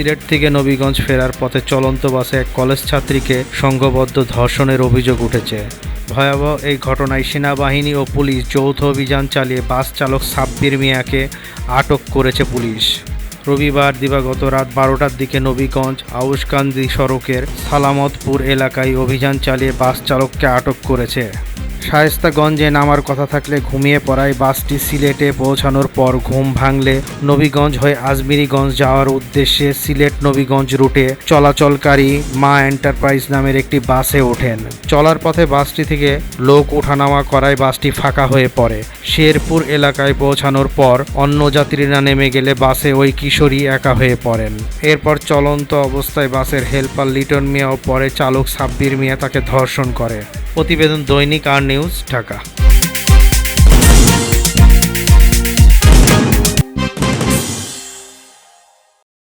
সিলেট থেকে নবীগঞ্জ ফেরার পথে চলন্ত বাসে এক কলেজ ছাত্রীকে সংঘবদ্ধ ধর্ষণের অভিযোগ উঠেছে। ভয়াবহ এই ঘটনায় সেনাবাহিনী ও পুলিশ যৌথ অভিযান চালিয়ে বাস চালক সাব্বির মিয়াকে আটক করেছে পুলিশ। রবিবার দিবাগত রাত বারোটার দিকে নবীগঞ্জ আউসকান্দি সড়কের সালামতপুর এলাকায় অভিযান চালিয়ে বাস চালককে আটক করেছে। শায়েস্তাগঞ্জে নামার কথা থাকলে ঘুমিয়ে পড়ায় বাসটি সিলেটে পৌঁছানোর পর ঘুম ভাঙলে নবীগঞ্জ হয়ে আজমিরিগঞ্জ যাওয়ার উদ্দেশ্যে সিলেট নবীগঞ্জ রুটে চলাচলকারী মা এন্টারপ্রাইজ নামের একটি বাসে ওঠেন। চলার পথে বাসটি থেকে লোক ওঠানামা করায় বাসটি ফাঁকা হয়ে পড়ে। শেরপুর এলাকায় পৌঁছানোর পর অন্য যাত্রীরা নেমে গেলে বাসে ওই কিশোরী একা হয়ে পড়েন। এরপর চলন্ত অবস্থায় বাসের হেল্পার লিটন মিয়া ও পরে চালক সাব্বির মিয়া তাকে ধর্ষণ করে। প্রতিবেদন দৈনিক আর নিউজ ঢাকা।